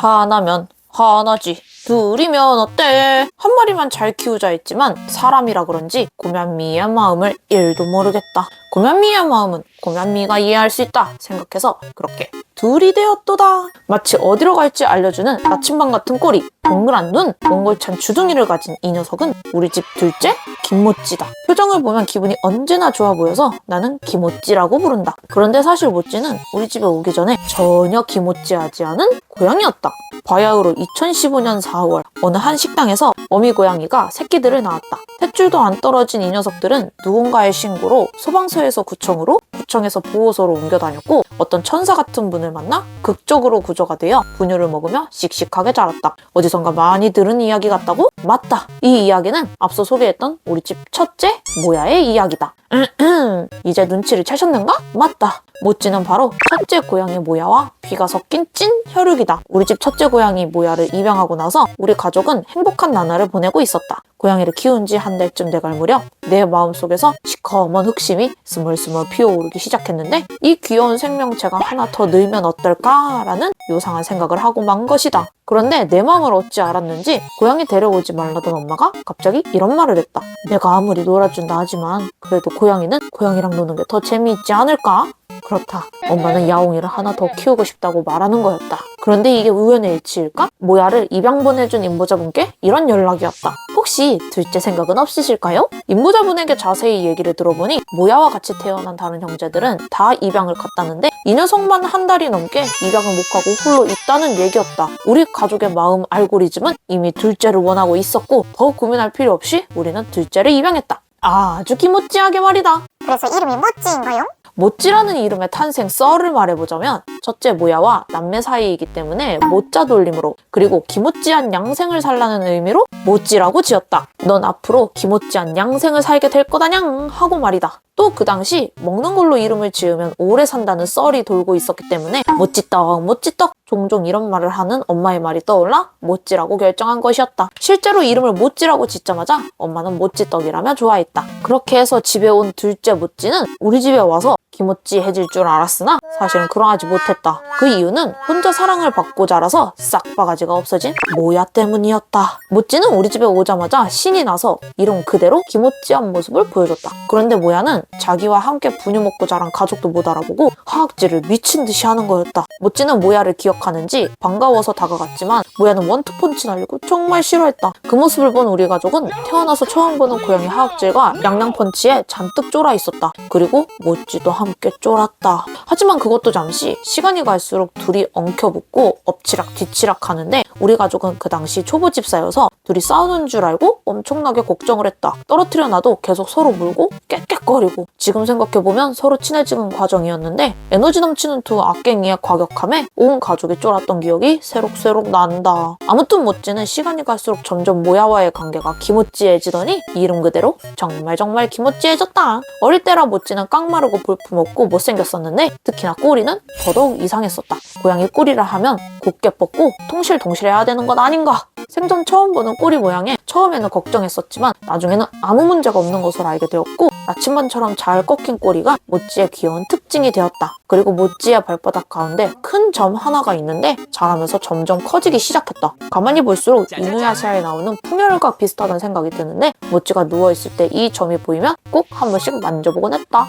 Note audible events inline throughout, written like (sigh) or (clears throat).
하나면 하나지. 둘이면 어때? 한 마리만 잘 키우자 했지만 사람이라 그런지 고면미의 마음을 일도 모르겠다. 고면미의 마음은 고면미가 이해할 수 있다 생각해서 그렇게 둘이 되었도다. 마치 어디로 갈지 알려주는 나침반 같은 꼬리, 동그란 눈, 몽골찬 주둥이를 가진 이 녀석은 우리 집 둘째 김모찌다. 표정을 보면 기분이 언제나 좋아 보여서 나는 김모찌라고 부른다. 그런데 사실 모찌는 우리 집에 오기 전에 전혀 김모찌하지 않은 고양이였다. 바야흐로 2015년 4월 어느 한 식당에서 어미 고양이가 새끼들을 낳았다. 탯줄도 안 떨어진 이 녀석들은 누군가의 신고로 소방서에서 구청으로, 구청에서 보호소로 옮겨 다녔고 어떤 천사 같은 분을 만나 극적으로 구조가 되어 분유를 먹으며 씩씩하게 자랐다. 어디선가 많이 들은 이야기 같다고? 맞다. 이 이야기는 앞서 소개했던 우리 집 첫째 모야의 이야기다. (clears throat) 이제 눈치를 채셨는가? 맞다. 모찌는 바로 첫째 고양이 모야와 피가 섞인 찐 혈육이다. 우리 집 첫째 고양이 모야를 입양하고 나서 우리 가족은 행복한 나날을 보내고 있었다. 고양이를 키운 지 한 달쯤 돼갈 무렵 내 마음속에서 시커먼 흑심이 스물스물 피어오르기 시작했는데 이 귀여운 생명체가 하나 더 늘면 어떨까라는 요상한 생각을 하고 만 것이다. 그런데 내 마음을 어찌 알았는지 고양이 데려오지 말라던 엄마가 갑자기 이런 말을 했다. 내가 아무리 놀아준다 하지만 그래도 고양이는 고양이랑 노는 게 더 재미있지 않을까? 그렇다. 엄마는 야옹이를 하나 더 키우고 싶다고 말하는 거였다. 그런데 이게 우연의 일치일까? 모야를 입양 보내준 임보자분께 이런 연락이 왔다. 혹시 둘째 생각은 없으실까요? 임보자분에게 자세히 얘기를 들어보니 모야와 같이 태어난 다른 형제들은 다 입양을 갔다는데 이 녀석만 한 달이 넘게 입양을 못 가고 홀로 있다는 얘기였다. 우리 가족의 마음 알고리즘은 이미 둘째를 원하고 있었고 더 고민할 필요 없이 우리는 둘째를 입양했다. 아주 기모찌하게 말이다. 그래서 이름이 모찌인가요? 모찌라는 이름의 탄생 썰을 말해보자면 첫째 모야와 남매 사이이기 때문에 모자 돌림으로 그리고 기모찌한 양생을 살라는 의미로 모찌라고 지었다. 넌 앞으로 기모찌한 양생을 살게 될 거다냥 하고 말이다. 또 그 당시 먹는 걸로 이름을 지으면 오래 산다는 썰이 돌고 있었기 때문에 모찌떡 모찌떡 종종 이런 말을 하는 엄마의 말이 떠올라 모찌라고 결정한 것이었다. 실제로 이름을 모찌라고 짓자마자 엄마는 모찌떡이라며 좋아했다. 그렇게 해서 집에 온 둘째 모찌는 우리 집에 와서 기모찌 해질 줄 알았으나 사실은 그러하지 못했다. 그 이유는 혼자 사랑을 받고 자라서 싹 바가지가 없어진 모야 때문이었다. 모찌는 우리 집에 오자마자 신이 나서 이름 그대로 기모찌한 모습을 보여줬다. 그런데 모야는 자기와 함께 분유 먹고 자란 가족도 못 알아보고 화학질을 미친 듯이 하는 거였다. 모찌는 모야를 기억하는지 반가워서 다가갔지만 모야는 원투펀치 날리고 정말 싫어했다. 그 모습을 본 우리 가족은 태어나서 처음 보는 고양이 하악질과 양양펀치에 잔뜩 쫄아 있었다. 그리고 모찌도 함께 쫄았다. 하지만 그것도 잠시 시간이 갈수록 둘이 엉켜붙고 엎치락 뒤치락 하는데 우리 가족은 그 당시 초보 집사여서 둘이 싸우는 줄 알고 엄청나게 걱정을 했다. 떨어뜨려 놔도 계속 서로 물고 깨깨거리고 지금 생각해보면 서로 친해지는 과정이었는데 에너지 넘치는 두 악갱이의 과격함에 온 가족이 쫄았던 기억이 새록새록 난다. 아무튼 모찌는 시간이 갈수록 점점 모야와의 관계가 기모찌해지더니 이름 그대로 정말 정말 기모찌해졌다. 어릴 때라 모찌는 깡마르고 볼품없고 못생겼었는데 특히나 꼬리는 더더욱 이상했었다. 고양이 꼬리를 하면 곱게 뻗고 통실통실해야 되는 것 아닌가? 생전 처음 보는 꼬리 모양에 처음에는 걱정했었지만 나중에는 아무 문제가 없는 것으로 알게 되었고 나침반처럼 잘 꺾인 꼬리가 모찌의 귀여운 특징이 되었다. 그리고 모찌의 발바닥 가운데 큰 점 하나가 있는데 자라면서 점점 커지기 시작했다. 가만히 볼수록 이누야샤에 나오는 풍열각 비슷하다는 생각이 드는데 모찌가 누워있을 때 이 점이 보이면 꼭 한 번씩 만져보곤 했다.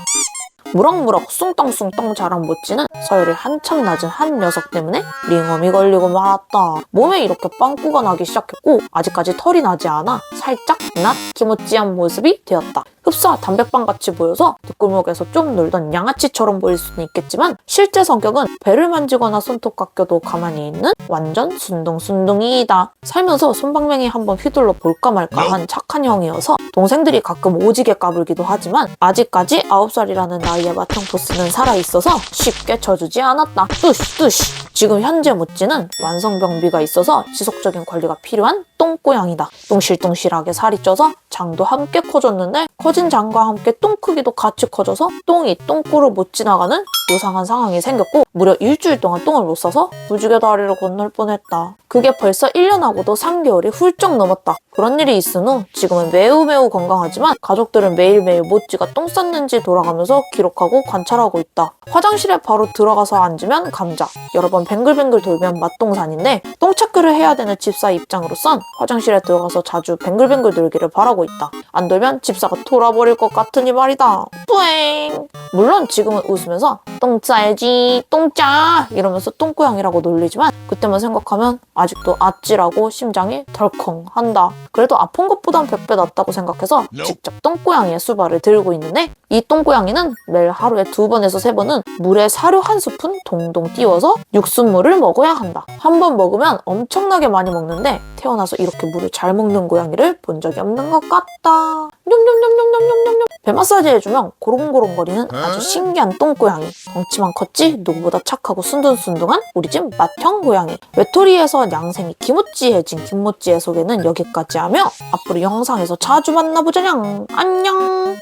무럭무럭 숭덩숭덩 자란 모찌는 서열이 한참 낮은 한 녀석 때문에 링엄이 걸리고 말았다. 몸에 이렇게 빵꾸가 나기 시작했고 아직까지 털이 나지 않아 살짝 낫 기모찌한 모습이 되었다. 흡사 담배빵 같이 보여서 뒷골목에서 좀 놀던 양아치처럼 보일 수는 있겠지만 실제 성격은 배를 만지거나 손톱 깎여도 가만히 있는 완전 순둥순둥이다. 살면서 손방맹이 한번 휘둘러 볼까 말까 한 착한 형이어서 동생들이 가끔 오지게 까불기도 하지만 아직까지 9살이라는 나이에 마땅 보스는 살아있어서 쉽게 쳐주지 않았다. 뚜시 뚜시. 지금 현재 모찌는 완성병비가 있어서 지속적인 관리가 필요한 똥고양이다. 똥실똥실하게 살이 쪄서 장도 함께 커졌는데 커진 장과 함께 똥 크기도 같이 커져서 똥이 똥꼬를 못 지나가는 요상한 상황이 생겼고 무려 일주일 동안 똥을 못 싸서 무지개 다리를 건널 뻔했다. 그게 벌써 1년하고도 3개월이 훌쩍 넘었다. 그런 일이 있은 후 지금은 매우 매우 건강하지만 가족들은 매일매일 모찌가 똥 쌌는지 돌아가면서 기록하고 관찰하고 있다. 화장실에 바로 들어가서 앉으면 감자, 여러 번 뱅글뱅글 돌면 맛동산인데 똥찾기를 해야 되는 집사 입장으로선 화장실에 들어가서 자주 뱅글뱅글 돌기를 바라고 있다. 안 돌면 집사가 돌아버릴 것 같으니 말이다. 뿌잉! 물론 지금은 웃으면서 똥 싸야지, 똥 짜! 이러면서 똥고양이라고 놀리지만 그때만 생각하면 아직도 아찔하고 심장이 덜컹한다. 그래도 아픈 것보단 100배 낫다고 생각해서 직접 똥고양이의 수발을 들고 있는데 이 똥고양이는 매일 하루에 두 번에서 세 번은 물에 사료 한 스푼 동동 띄워서 육수물을 먹어야 한다. 한 번 먹으면 엄청나게 많이 먹는데 태어나서 이렇게 물을 잘 먹는 고양이를 본 적이 없는 것 같다. 냠냠냠냠냠냠냠. 배 마사지 해주면 고롱고롱거리는 아주 신기한 똥고양이. 덩치만 컸지 누구보다 착하고 순둥순둥한 우리 집 맏형 고양이. 외톨이에서 양생이 기모찌해진 김모찌의 소개는 여기까지 하며 앞으로 영상에서 자주 만나보자냥. 안녕.